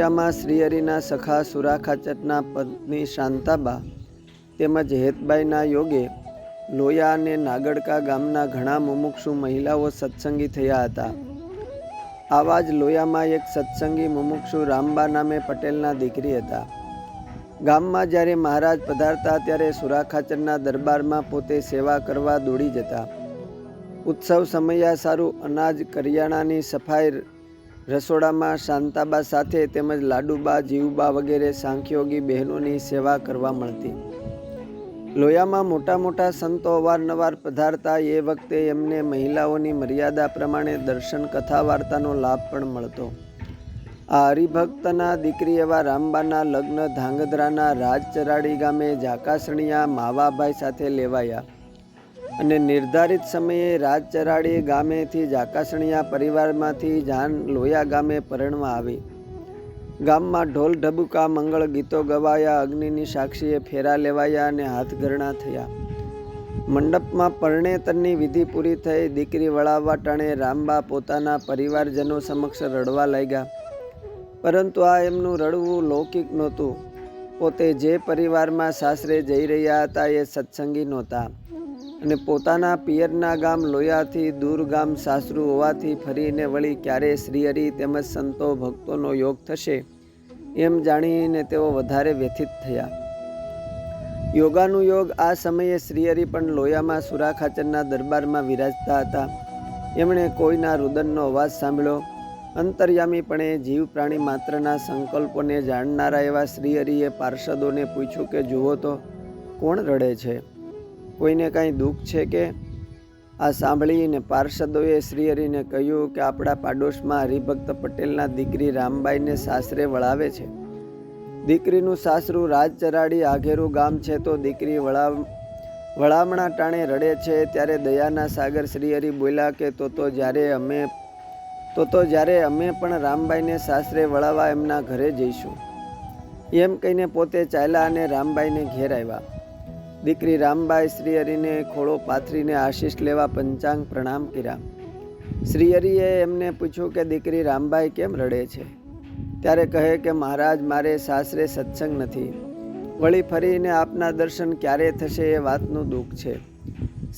લોયામાં શ્રીહરિના સખા સુરાખાચરના પત્ની શાંતાબા તેમજ હેતબાઈના યોગે લોયા અને નાગડકા ગામના ઘણા મુમુક્ષુ મહિલાઓ સત્સંગી થયા હતા. આવા જ લોયામાં એક સત્સંગી મુમુક્ષુ રામબા નામે પટેલના દીકરી હતા. ગામમાં જ્યારે મહારાજ પધારતા ત્યારે સુરાખાચરના દરબારમાં પોતે સેવા કરવા દોડી જતા. ઉત્સવ સમયા સારું અનાજ કરિયાણાની સફાઈ રસોડામાં શાંતાબા સાથે તેમજ લાડુબા, જીવબા વગેરે સાંખ્યોગી બહેનોની સેવા કરવા મળતી. લોયામાં મોટા મોટા સંતો અવારનવાર પધારતા એ વખતે એમને મહિલાઓની મર્યાદા પ્રમાણે દર્શન, કથા વાર્તાનો લાભ પણ મળતો. આ હરિભક્તના દીકરી એવા રામબાના લગ્ન ધાંગધ્રાના રાજચરાડી ગામે ઝાકાસણીયા માવાભાઈ સાથે લેવાયા. અને નિર્ધારિત સમયે રાજચરાડી ગામેથી જાકાસણીયા પરિવારમાંથી જાન લોયા ગામે પરણવા આવી. ગામમાં ઢોલ ઢબુકા મંગળ ગીતો ગવાયા, અગ્નિની સાક્ષીએ ફેરા લેવાયા અને હાથગરણા થયા. મંડપમાં પરણેતરની વિધિ પૂરી થઈ, દીકરી વળાવવા ટાણે રામબા પોતાના પરિવારજનો સમક્ષ રડવા લાગ્યા. પરંતુ આ એમનું રડવું લૌકિક નહોતું. પોતે જે પરિવારમાં સાસરે જઈ રહ્યા હતા એ સત્સંગી નહોતા. અને પોતાના પિયરના ગામ લોયાથી દૂર ગામ સાસરું હોવાથી ફરીને વળી ક્યારે શ્રીહરિ તેમજ સંતો ભક્તોનો યોગ થશે એમ જાણીને તેઓ વધારે વ્યથિત થયા. યોગાનું યોગ આ સમયે શ્રીહરિ પણ લોયામાં સુરાખાચરના દરબારમાં વિરાજતા હતા. એમણે કોઈના રુદનનો અવાજ સાંભળ્યો. અંતર્યામીપણે જીવ પ્રાણી માત્રના સંકલ્પોને જાણનારા એવા શ્રીહરિએ પાર્ષદોને પૂછ્યું કે, જુઓ તો, કોણ રડે છે? કોઈને કાંઈ દુઃખ છે કે? આ સાંભળીને પાર્ષદોએ શ્રીહરિને કહ્યું કે આપણા પાડોશમાં હરિભક્ત પટેલના દીકરી રામબાઈને સાસરે વળાવે છે. દીકરીનું સાસરું રાજચરાડી આઘેરું ગામ છે તો દીકરી વળાવ, વળામણા ટાણે રડે છે ત્યારે દયાના સાગર શ્રીહરિ બોલ્યા કે તો તો જ્યારે અમે, તો તો જ્યારે અમે પણ રામબાઈને સાસરે વળાવવા એમના ઘરે જઈશું. એમ કહીને પોતે ચાલ્યા અને રામબાઈને ઘેર આવ્યા. દીકરી રામબાઈ શ્રીહરિને ખોળો પાથરીને આશીષ લેવા પંચાંગ પ્રણામ કર્યા. શ્રીહરિએ એમને પૂછ્યું કે દીકરી રામબાઈ કેમ રડે છે? ત્યારે કહે કે મહારાજ, મારે સાસરે સત્સંગ નથી. વળી ફરીને આપના દર્શન ક્યારે થશે એ વાતનું દુઃખ છે.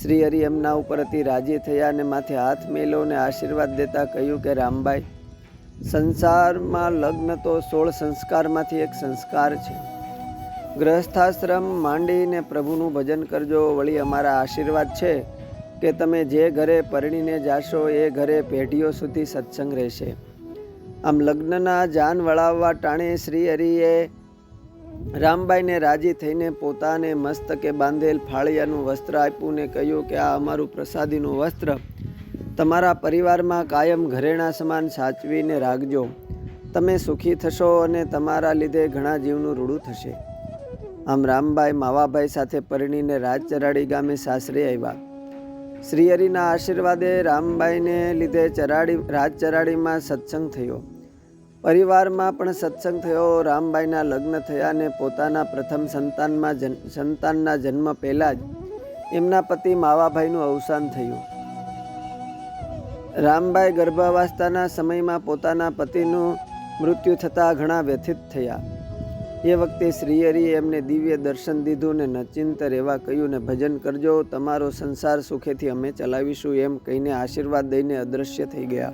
શ્રીહરિ એમના ઉપર અતિ રાજી થયા અને માથે હાથ મેલો અને આશીર્વાદ દેતા કહ્યું કે રામબાઈ, સંસારમાં લગ્ન તો સોળ સંસ્કારમાંથી એક સંસ્કાર છે. ગ્રહસ્થાશ્રમ માંડીને પ્રભુનું ભજન કરજો, વળી અમારા આશીર્વાદ છે કે તમે જે ઘરે પરણીને જાશો, એ ઘરે પેઢીઓ સુધી સત્સંગ રહેશે. આમ લગ્નના જાન વળાવવા ટાણે શ્રી હરિએ રામબાઈને રાજી થઈને પોતાને મસ્તકે બાંધેલ ફાળિયાનું વસ્ત્ર આપ્યું ને કહ્યું કે આ અમારું પ્રસાદીનું વસ્ત્ર તમારા પરિવારમાં કાયમ ઘરેણા સમાન સાચવીને રાખજો. તમે સુખી થશો અને તમારા લીધે ઘણા જીવનું રૂડું થશે. આમ રામબાઈ માવાભાઈ સાથે પરણીને રાજચરાડી ગામે સાસરે આવ્યા. શ્રીહરિના આશીર્વાદે રામબાઈને લીધે ચરાડી, રાજચરાડીમાં સત્સંગ થયો. પરિવારમાં પણ સત્સંગ થયો. રામબાઈના લગ્ન થયા અને પોતાના પ્રથમ સંતાનમાં જન, સંતાનના જન્મ પહેલાં જ એમના પતિ માવાભાઈનું અવસાન થયું. રામભાઈ ગર્ભાવસ્થાના સમયમાં પોતાના પતિનું મૃત્યુ થતાં ઘણા વ્યથિત થયા. એ વખતે શ્રીહરિએ એમને દિવ્ય દર્શન દીધું ને નચિંત રહેવા કહ્યું ને, ભજન કરજો, તમારો સંસાર સુખેથી અમે ચલાવીશું એમ કહીને આશીર્વાદ દઈને અદૃશ્ય થઈ ગયા.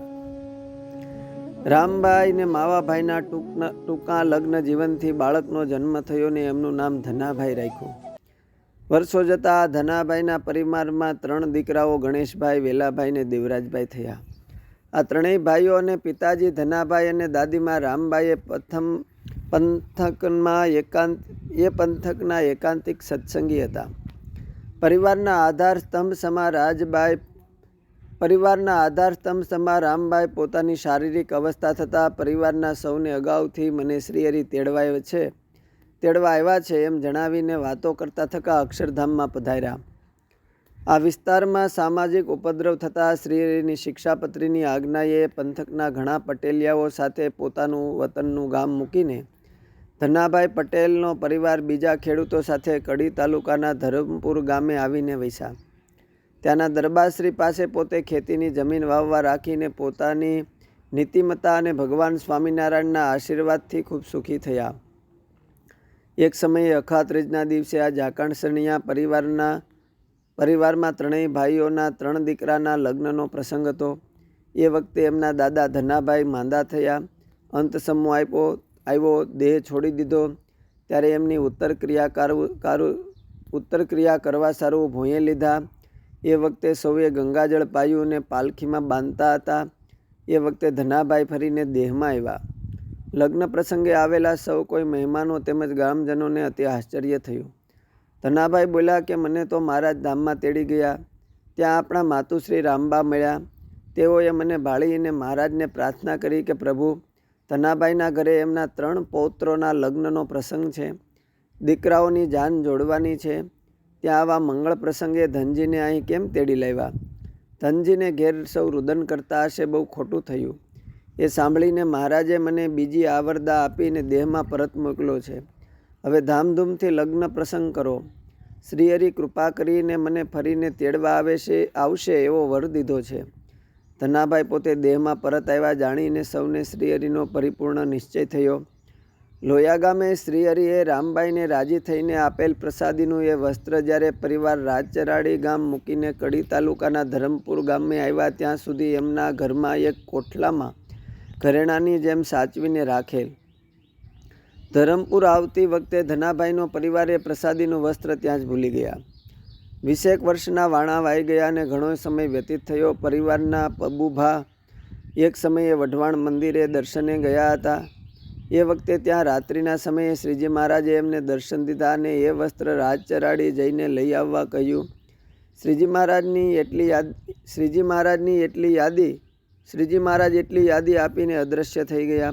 રામભાઈ ને માવાભાઈના ટૂંકના, ટૂંકા લગ્ન જીવનથી બાળકનો જન્મ થયો ને એમનું નામ ધનાભાઈ રાખ્યું. વર્ષો જતાં ધનાભાઈના પરિવારમાં ત્રણ દીકરાઓ ગણેશભાઈ, વેલાભાઈ ને દેવરાજભાઈ થયા. આ ત્રણેય ભાઈઓ અને પિતાજી ધનાભાઈ અને દાદીમાં રામભાઈએ પ્રથમ પંથકમાં એકાંત, એ પંથકના એકાંતિક સત્સંગી હતા. પરિવારના આધાર સ્તંભ સમા રાજબાઈ, પરિવારના આધાર સ્તંભ સમા રામબાઈ પોતાની શારીરિક અવસ્થા થતાં પરિવારના સૌને અગાઉથી મને શ્રીહરિ તેડવાય છે. તેડવા આવ્યા છે એમ જણાવીને વાતો કરતા થકા અક્ષરધામમાં પધાર્યા. આ વિસ્તારમાં સામાજિક ઉપદ્રવ થતાં શ્રીહરિની શિક્ષાપત્રીની આજ્ઞાએ પંથકના ઘણા પટેલિયાઓ સાથે પોતાનું વતનનું ગામ મૂકીને ધનાભાઈ પટેલનો પરિવાર બીજા ખેડૂતો સાથે કડી તાલુકાના ધરમપુર ગામે આવીને વૈસા ત્યાંના દરબારશ્રી પાસે પોતે ખેતીની જમીન વાવવા રાખીને પોતાની નીતિમત્તા અને ભગવાન સ્વામિનારાયણના આશીર્વાદથી ખૂબ સુખી થયા. એક સમયે અખાત્રીજના દિવસે આ ઝાકણસણિયા પરિવારના, પરિવારમાં ત્રણેય ભાઈઓના ત્રણ દીકરાના લગ્નનો પ્રસંગ હતો. એ વખતે એમના દાદા ધનાભાઈ માંદા થયા. અંત સમૂહ આપ્યો. આવ્યો, દેહ છોડી દીધો. ત્યારે એમની ઉત્તર ક્રિયા કારું ઉત્તર ક્રિયા કરવા સારું ભોંયે લીધા. એ વખતે સૌએ ગંગાજળ પાયું અને પાલખીમાં બાંધતા હતા. એ વખતે ધનાભાઈ ફરીને દેહમાં આવ્યા. લગ્ન પ્રસંગે આવેલા સૌ કોઈ મહેમાનો તેમજ ગ્રામજનોને અતિ આશ્ચર્ય થયું. ધનાભાઈ બોલ્યા કે, મને તો મારા જ ધામમાં તેડી ગયા. ત્યાં આપણા માતુશ્રી રામબા મળ્યા. તેઓએ મને ભાળીને મહારાજને પ્રાર્થના કરી કે, પ્રભુ ધનાભાઈના ઘરે એમના ત્રણ પૌત્રોના લગ્નનો પ્રસંગ છે. દીકરાઓની જાન જોડવાની છે. ત્યાં આવા મંગળ પ્રસંગે ધનજીને અહીં કેમ તેડી લાવ્યા? ધનજીને ઘેર સૌ રુદન કરતા હશે બહુ ખોટું થયું. એ સાંભળીને મહારાજે મને બીજી આવરદા આપીને દેહમાં પરત મોકલ્યો છે. હવે ધામધૂમથી લગ્ન પ્રસંગ કરો. શ્રીહરિ કૃપા કરીને મને ફરીને તેડવા આવે છે, આવશે એવો વર દીધો છે. ધનાભાઈ પોતે દેહમાં પરત આવ્યા જાણીને સૌને શ્રીહરિનો પરિપૂર્ણ નિશ્ચય થયો. લોયા ગામે શ્રીહરિએ રામબાઈને રાજી થઈને આપેલ પ્રસાદીનું એ વસ્ત્ર જ્યારે પરિવાર રાજચરાડી ગામ મૂકીને કડી તાલુકાના ધરમપુર ગામે આવ્યા ત્યાં સુધી એમના ઘરમાં એક કોઠલામાં ઘરેણાની જેમ સાચવીને રાખેલ. ધરમપુર આવતી વખતે ધનાભાઈનો પરિવારે પ્રસાદીનું વસ્ત્ર ત્યાં જ ભૂલી ગયા. વીસેક વર્ષના વાણા વાઈ ગયા અને ઘણો સમય વ્યતીત થયો. પરિવારના પબુભા એક સમયે વઢવાણ મંદિરે દર્શને ગયા હતા. એ વખતે ત્યાં રાત્રિના સમયે શ્રીજી મહારાજે એમને દર્શન દીધા અને એ વસ્ત્ર રાજ ચરાડી જઈને લઈ આવવા કહ્યું. શ્રીજી મહારાજની એટલી યાદ, શ્રીજી મહારાજની એટલી યાદી, શ્રીજી મહારાજ એટલી યાદી આપીને અદૃશ્ય થઈ ગયા.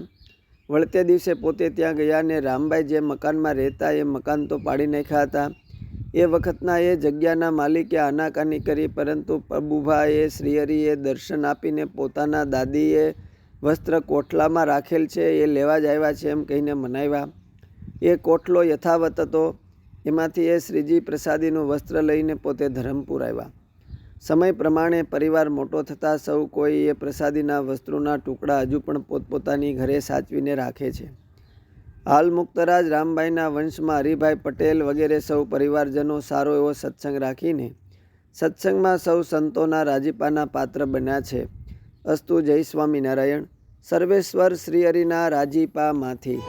વળતે દિવસે પોતે ત્યાં ગયા ને રામભાઈ જે મકાનમાં રહેતા એ મકાન તો પાડી નાખ્યા હતા. એ વખતના એ જગ્યાના માલિકે આનાકાની કરી, પરંતુ પ્રભુભાએ શ્રીહરિએ દર્શન આપીને પોતાના દાદીએ વસ્ત્ર કોઠલામાં રાખેલ છે, એ લેવા જ આવ્યા છે એમ કહીને મનાવ્યા. એ કોઠલો યથાવત હતો. એમાંથી એ શ્રીજી પ્રસાદીનું વસ્ત્ર લઈને પોતે ધરમપુર આવ્યા. સમય પ્રમાણે પરિવાર મોટો થતાં સૌ કોઈ એ પ્રસાદીના વસ્ત્રોના ટુકડા હજુ પણ પોતપોતાની ઘરે સાચવીને રાખે છે. હાલ મુક્તરાજ રામભાઈના વંશમાં હરિભાઈ પટેલ વગેરે સૌ પરિવારજનો સારો એવો સત્સંગ રાખીને સત્સંગમાં સૌ સંતોના રાજીપાના પાત્ર બન્યા છે. અસ્તુ જય સ્વામિનારાયણ. સર્વેશ્વર શ્રી હરિના રાજીપામાંથી.